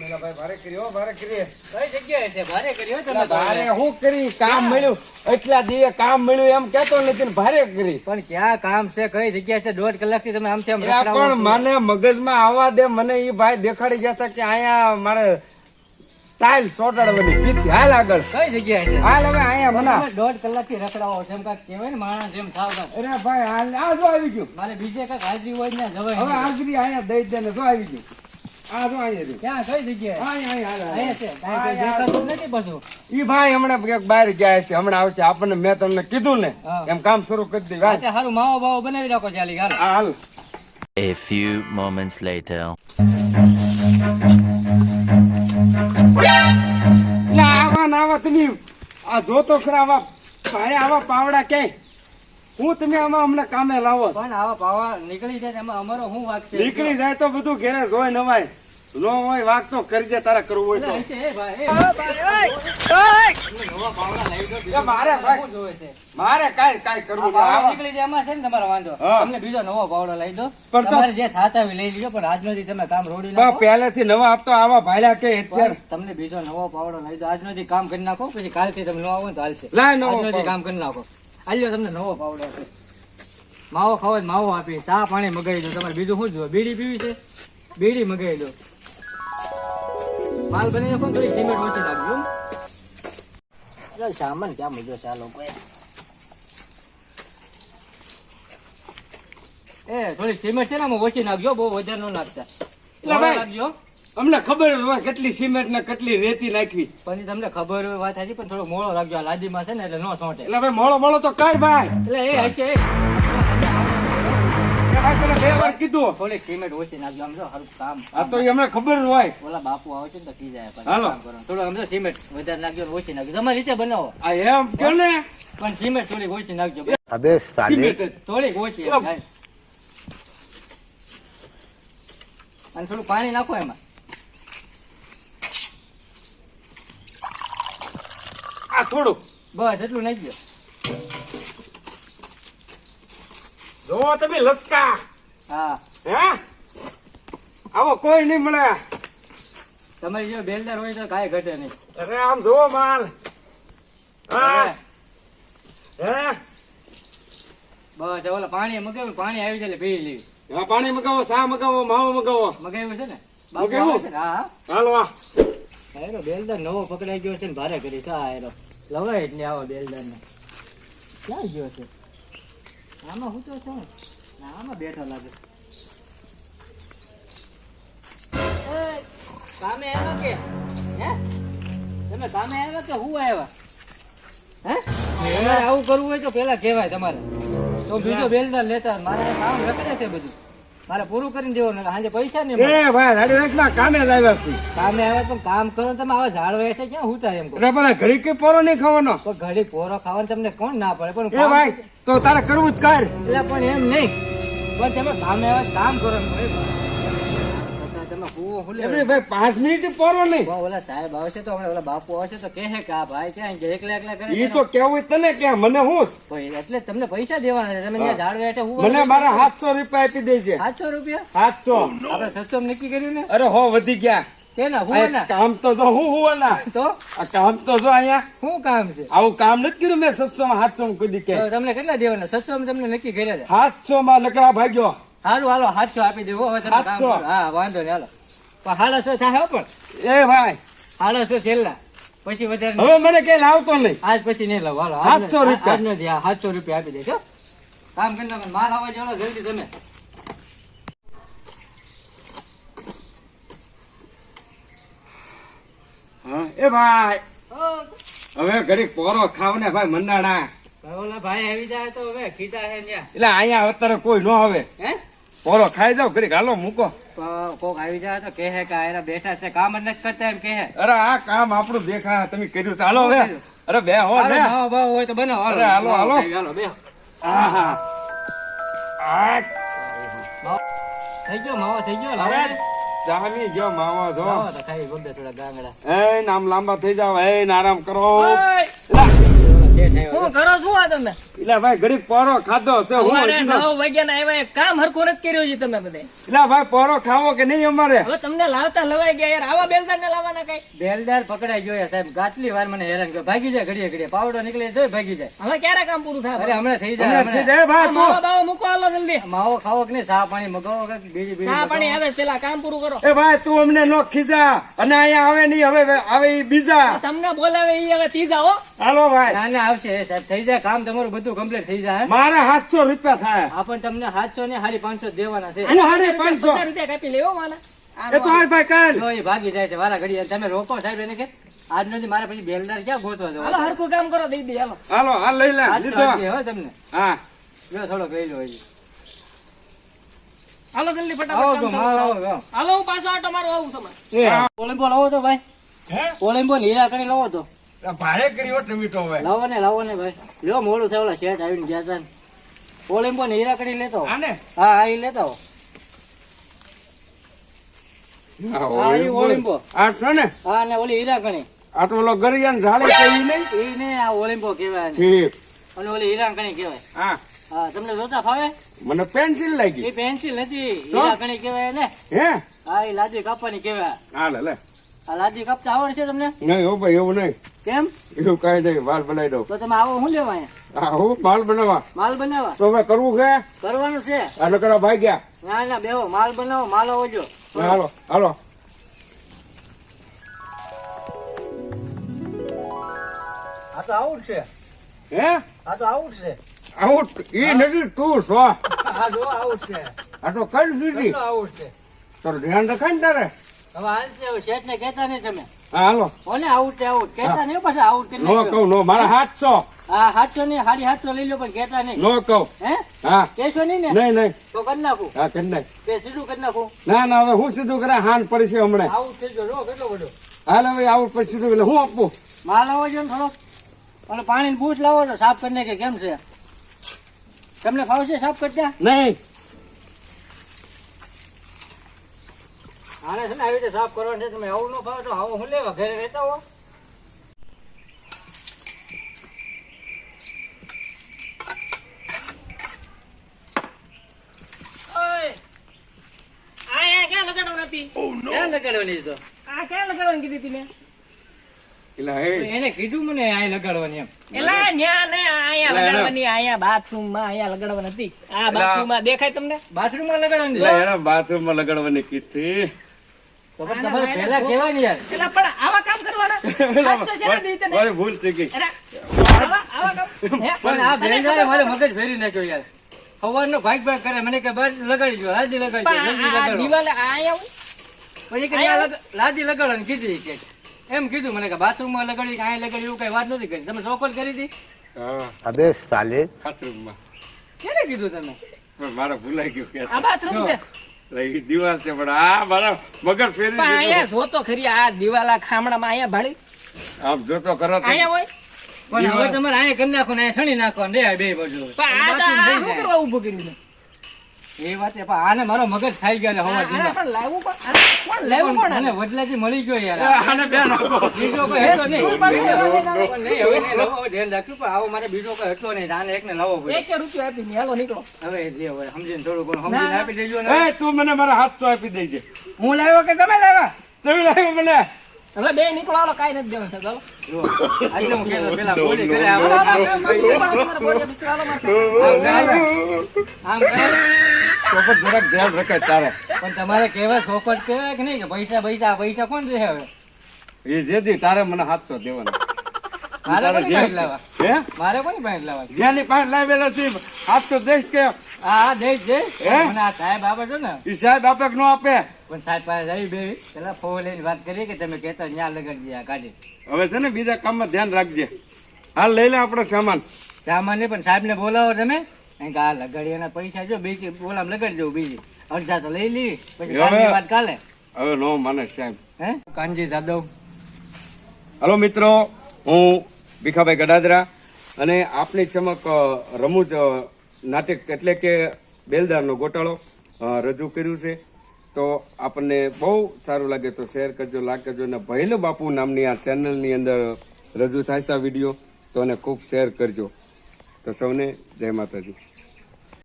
ને ભાઈ ભારે કરી ભારે કરી કઈ જગ્યાએ છે? ભારે કર્યો તમે? ભારે ભારે. હું કરી? કામ મળ્યું. એટલા દીએ કામ મળ્યું એમ કેતો નથી ભારે કરી. પણ ક્યાં કામ છે? કઈ જગ્યા છે? દોઢ કલાકથી તમે આમ તેમ પણ મને મગજમાં આવવા દે મને ઈ ભાઈ દેખાડી ગયા કે અહીંયા મારે સ્ટાઇલ સોટાડવાની કીધી હાલ આગળ. કઈ જગ્યાએ છે? હાલ હવે અહીંયા મને. દોઢ દોઢ કલાકથી રખડાવો છે એમ કાંઈક કહેવાય ને માણસ એમ થાવ અરે ભાઈ હાલ આ જો આવી ગયું. મારે બીજે કાંઈક હાજરી હોય ને જવાય હવે. હાજરી અહીંયા દઈ દે ને જો આવી ગયું. આ જો અહીંયા રહ્યું. ક્યાં કઈ જગ્યાએ? અહીંયા અહીંયા અહીંયા છે. હાલ, કાંઈ કઈ દેખાતું જ નથી પાછું? ઈ ભાઈ હમણાં બહાર ગયા છે. હમણાં આવશે. આપણને મેં તમને કીધું ને એમ કામ શરૂ કરી દઈ આજે માવો બાવો બનાવી રાખો ચાલી હાલ હાલ. A few moments later. એટલે આવા ને આવા તમે. આ જોતો ખરા આવા ભાઈ આવા પાવડા ક્યાંય? હું તમે આમાં હમણાં કામે લાવો. પણ આવા પાવા નીકળી જાય એમાં અમારો શું વાક છે નીકળી જાય તો બધું ઘેરે જોઈ નવાય નો હોય વાક તો કરજે તારે કરવું હોય હશે, એ ભાઈ, એ. તમને નવા પાવડા લાવી દો, બીજું એ મારે ભાઈ. શું જોવે છે? તો મારે કાંઈ કાંઈ કરવું. નીકળી જાય એમાં છે ને તમારો વાંધો. તમને બીજો નવો પાવડો લઈ દો પણ તમારે જે થાતા હોય લઈ લીધો પણ આજનો દી તમે કામ રોડી નાખો પહેલેથી નવા આપતો આવા ભાઈલા કે અત્યારે તમને બીજો નવો પાવડો લઈ દો આજનો દી કામ કરી નાખો પછી કાલથી તમે નવો આવો ને તો હાલશે આજનો દી કામ કરી નાખો આલ્યો તમને નવો પાવડો આપે. માવો ખાવો માવો આપી. ચા પાણી મગાવી દો. તમારે બીજું શું જોઈએ? બીડી પીવી છે? બીડી મગાવી દો. માલ બની નાખો થોડી સિમેન્ટ ઓછી નાખજો અરે સામાન ક્યાં મૂક્યો છે આ લોકોએ? એ થોડી સિમેન્ટ છે ને ઓછી નાખજો. બહુ વધારે ન નાખતા. એટલે ભાઈ- નાખજો. અમને ખબર હોય કેટલી સિમેન્ટ ને કેટલી રેતી નાખવી. પછી તમને ખબર હોય વાત સાચી પણ થોડો મોળો રાખજો. આ લાદી માં છે ને એટલે નો સોંટે. એટલે ભાઈ મોળો મોળો તો કર ભાઈ. એટલે એ હશે. બે વાર કીધું. થોડીક સિમેન્ટ ઓછી નાખજો આમ તો એમને ખબર હોય. ઓલા બાપુ આવે છે ને તો કી જાય હાલો. થોડું વધારે નાખજો ઓછી નાખજો. તમારી રીતે બનાવો. આ એમ કે ને? પણ સિમેન્ટ થોડીક ઓછી નાખજો. અબે સાલી થોડીક ઓછી અને થોડું પાણી નાખો એમાં. આ થોડું બસ એટલું નાખજો જોવો તમે લસકા. હા. હે? આવો કોઈ નહીં મળે. તમારી જો બેલદાર હોય તો કાંઈ ઘટે નહીં. અરે આમ જોવો માલ. હા. હે? બસ ઓલા પાણી મગાવ્યું પાણી આવી જાય પી લેવી હા, પાણી મગાવો સા મગાવો માવો મગાવો. મગાવ્યું છે ને? મગાવ્યું? હા હાલો આ બેલદાર નવો પકડાઈ ગયો છે ને ભારે કરી. થાય આ એનો. લવાય જ આવો બેલદાર ક્યાં ગયો છે? આમાં હું તો છે? આમાં બેઠો લાગે. કામે આવ્યા કે? હે? તમે કામે આવ્યા કે હું આવ્યા? હે? તમારે આવું કરવું હોય તો પેલા કહેવાય તમારે. તો બીજો બેલદાર લેતા મારે કામ રખડે છે બધું. મારે પૂરું કરીને દેવાનું સાંજે પૈસા નહીં એ ભાઈ રાડી રાખના કામે જ આવ્યા છે કામે આવે પણ કામ કરો તમે આવા ઝાડ છે ક્યાં હું એમ કહો. પણ ઘડી કે પોરો નહીં ખાવાનો? તો ઘડી પોરો ખાવાનો તમને કોણ ના પડે પણ એ ભાઈ તો તારે કરવું જ કર. એટલે પણ એમ નહીં. પણ તમે કામે આવે કામ કરો ને ભાઈ. છતાં તમે કૂવો ખુલે. એમને ભાઈ પાંચ મિનિટ પોરો નહીં. ઓલા સાહેબ આવશે તો ઓલા બાપુ આવશે તો કહે કે આ ભાઈ ક્યાં એકલા એકલા કરે ઈ તો કેવું તને કે મને હું? એટલે તમને પૈસા દેવાના છે. તમે ત્યાં ઝાડ વેઠે હું મને મારા સાતસો રૂપિયા આપી દે સાતસો રૂપિયા? સાતસો. આપણે સસ્તો નક્કી કર્યું ને? અરે હો વધી ગયા. કામ તો જો હું હુવાના તો? આ કામ તો જો અહીંયા. શું કામ છે? આવું કામ નથી કર્યું મેં સસ્તો માં સાતસો માં કોઈ કે. તમને કેટલા દેવાના? સસ્તો તમને નક્કી કર્યા છે? સાતસો માં લકડા ભાગ્યો. હારું હાલો સાતસો આપી દેવો. હવે તમે કામ કરો. હા વાંધો નહીં હાલો. છ થાય પણ. એ ભાઈ. હાલસો છેલ્લા. પછી વધારે હવે મને કઈ લાવતો નહીં. આજ પછી નહીં લાવો. હાલો સાતસો રૂપિયા. આજનો જ સાતસો રૂપિયા આપી દેજો કામ કરી નાખો માલ આવવા ચાલો જલ્દી તમે. એ ભાઈ. હવે ઘડીક પોરો ખાવ ને ભાઈ મંડાણા. ભાઈ આવી જાય તો હવે ખીચા છે એટલે અહીંયા અત્યારે કોઈ ન આવે. હે? પોરો ખાઈ જાવ ઘડી ગાલો મૂકો. કોક આવી જાય તો કહે કે એરા બેઠા છે કામ જ નથી કરતા એમ કહે. અરે આ કામ આપણું દેખા તમે કર્યું છે. હાલો હવે. અરે બે હો બે. ભાવ ભાવ હોય તો બનાવો. અરે, હાલો, હાલો. હાલો. બે. આહા. આ થઈ ગયો માવો થઈ ગયો હવે ચાલી જામી ગયો માવા જો. તો ખાઈ ગોબે થોડા ગાંગડા. એ નામ લાંબા થઈ જાવ એ આરામ કરો. હું કરો શું આ તમે? એટલે ભાઈ ઘડીક પોરો ખાધો છે હું અમારે હજી તો- નવ આવ્યા કામ હરખું નથી કર્યું છે તમે બધે. એટલે ભાઈ પોરો ખાવો કે નહીં અમારે? હવે તમને લાવતા લવાઈ ગયા યાર આવા બેલદાર ને લાવવાના કઈ? બેલદાર પકડાઈ ગયો સાહેબ ગાટલી વાર મને હેરાન કર્યો. ભાગી જાય ઘડીએ ઘડીએ પાવડો નીકળે તો ભાગી જાય. હવે ક્યારે કામ પૂરું થાય? અરે હમણાં થઈ જાય હમણાં હમણાં. ભાઈ તું બાવા મૂકો હાલો જલ્દી. માવો ખાવો કે નહીં? સા પાણી મગાવો કે બીજી બીજી ચા પાણી આવે પેલા કામ પૂરું કરો. એ ભાઈ તું અમને નો ખીજા અને અહીંયા આવે નહીં હવે આવે બીજા. તમને બોલાવે એ હવે ત્રીજા હો. હાલો ભાઈ. ના ના આવશે સાહેબ થઈ જાય કામ તમારું બધું કમ્પ્લીટ થઈ જાય મારે સાતસો રૂપિયા થાય. આ પણ તમને સાતસો ને હારી પાંચસો દેવાના છે. અને પાંચસો રૂપિયા કાપી લેવો માના એ તો હાલ ભાઈ કાલ. જો એ ભાગી જાય છે વારા ઘડી. તમે રોકો સાહેબ એને કે આજ નથી મારે પછી બેલદાર ક્યાં ગોતવા જવા હાલો હરખું કામ કરો દઈ દે હાલો. હાલો હાલ લઈ લે લીધો. હો તમને. હા. જો થોડો કહી લો. હાલો જલ્દી ફટાફટ. હાલો હું પાછો આટો મારો આવું સમય. ઓલિમ્પો લાવો તો ભાઈ. ને હીરા કરી લાવો તો. ભારે કર્યો ટમેટો હવે. લાવો ને લાવો ને ભાઈ. લ્યો મોડું થાય ઓલા શેઠ આવીને ગયા તા ને. ઓલિમ્પો ને હીરા કરી લેતો. હા હા એ લેતા. આવો. હા, હા, ઈ ઓલિમ્પો. આ છો ને? હા ને ઓલી હીરા કણી આ તો ઓલો ગરિયાને ઝાડે કઈ નહીં? ઈ ને આ ઓલિમ્પો કહેવાય ને. ઠીક. અને ઓલી હીરા કણી કહેવાય. હા. હા તમને જોતા ફાવે? મને પેન્સિલ લાગી. એ પેન્સિલ નથી હીરા કણી કેવાય ને. હે? એ લાદી કાપવાની કેવાય લે. આ લાદી કાપતા આવડે છે તમને? નહીં હો ભાઈ એવું નહીં. કેમ? એવું કઈ નહીં માલ બનાવી દઉં. તો તમે આવો હું લેવા અહીંયા? હા હું માલ બનાવવા. માલ બનાવવા? તો હવે કરવું છે? કરવાનું છે? આટલો કરો ભાઈ ગયા. ના ના બેહો માલ બનાવો માલ આવજો હાલો હાલો. આ તો આવું છે. હે? આ તો આવું છે. આવું ઈ નથી તું છો. આ જો આવું છે. આ તો કઈ દીધી આઉટ આવું છે? તારું ધ્યાન રખાય ને તારે? હવે હાલ છે હવે કહેતા નહીં તમે. હાલો. કોને છે કહેતા નહીં પાછા જ કરી નો કહું નો. મારા છો. હા સાતસો ને સાડી સાતસો લઈ લો પણ કહેતા નહીં. નો કહું. હે? હા. કહેશો નહીં ને? નહીં નહીં. તો કરી નાખું. હા કરી નાખ. તે સીધું કરી નાખું. ના ના હવે હું સીધું કરે હાન પડી છે હમણાં. આવું થઈ ગયો કેટલો બધો. હાલ હવે આવું પછી સીધું એટલે હું આપું? માલ લાવો છો ને થોડો? અને પાણી પૂછ લાવો તો સાફ કરીને કે કેમ છે? તમને ફાવશે સાફ કરતા? નહીં. આને છે ને આવી રીતે સાફ કરવાનું છે તમે આવું ન ફાવે તો આવું હું લેવા ઘરે રહેતા હો. ઓય! આ ક્યાં લગાડવાનું હતી ક્યાં લગાડવાની તો? આ ક્યાં લગાડવાની કીધી હતી એટલે એને કીધું મને આ લગાડવાની એમ. એલા ન્યા ને અહીંયા એલા, એલા. લગાડવાની અહીંયા બાથરૂમમાં અહીંયા લગાડવાની આ બાથરૂમમાં દેખાય તમને? બાથરૂમમાં લગાડવાની એટલે છે? લગાડવાની કીધી. મગજ ફેરી લાદી લગાડી દિવાલે કીધી કે. એમ કીધું મને કે બાથરૂમમાં લગાડી કાંઈ લગાડી એવું કઈ વાત નથી કરી. તમે ચોકોલ કરી હતી? અબે સાલે. બાથરૂમમાં ક્યારે કીધું તમે? મારા ભૂલાઈ ગયું આ ઈ દિવાલ છે પણ આ મારા મગર ફેરી અહીંયા જોતો ખરી આ દિવાલ આ ખામણામાં અહીંયા ભાડી આમ જોતો કરો અહીંયા હોય? પણ હવે તમારે અહીંયા કરી નાખો ને અહીંયા સણી નાખો ને બે બાજુ. પણ આ શું કરવા ઊભું કર્યું છે. એ વાત પણ આને મારો મગજ ખાઈ ગયો આને હવા પણ લાવવું પણ લેવું આને? મળી ગયો યાર આને બે નાખો બીજો કોઈ હતો નહીં તું લેવા ના. નહીં, હવે લાવો, ધ્યાન રાખ્યું પણ આવો મારે બીજો કોઈ હતો નહીં આને એકને લાવવો પડ્યો એક રૂપિયો આપી ને હાલો નીકળો હવે જે હોય સમજીને થોડું ઘણું ના, સમજીને આપી દેજો ને એ તું મને મારા હાથ આપી દેજે હું લાવ્યો કે તમે લાવ્યા તમે લાવ્યો મને હવે બે નીકળો હાલો કાઈ નથી દેવાનું ચાલો હું પેલા બોલી કરે. આમ કરે ચોપટ જરાક ધ્યાન રખાય તારે. પણ તમારે કહેવાય ચોપટ કહેવાય કે નહીં કે પૈસા પૈસા પૈસા કોણ દે હવે? એ જે દી તારે મને હાથસો દેવાનો. મારે કોની લાવવા? હે? મારે કોની પાસે લાવવા? જેની પાસે લાવેલા છે હાથસો દેશ કે. હા દેશ જઈશ હે? મને આ સાહેબ આપે છે ને. એ સાહેબ આપે કે ન આપે? પણ સાહેબ પાસે આવી બે પેલા ફોન લઈને વાત કરીએ કે તમે કહેતા ન્યા લગાડી આ ગાડી. હવે છે ને બીજા કામમાં ધ્યાન રાખજે. હાલ લઈ લે આપણો સામાન. સામાન પણ સાહેબને બોલાવો તમે. કે આ લગાડીયાના પૈસા જો બીજી બોલામ લગાડી દઉં બીજી. અડધા તો લઈ લી પછી કાલની વાત કાલે. હવે નો માને સાહેબ. હે? કાનજી જાદવ. હલો મિત્રો હું ભીખાભાઈ ગડાદરા અને આપની સમક્ષ રમૂજ નાટક એટલે કે બેલદારનો ગોટાળો રજૂ કર્યું છે. તો આપણને બહુ સારું લાગે તો શેર કરજો લાગ કરજો અને ભૈલ બાપુ નામની આ ચેનલની અંદર રજૂ થાય છે આ વીડિયો તો એને ખૂબ શેર કરજો. તો સૌને જય માતાજી.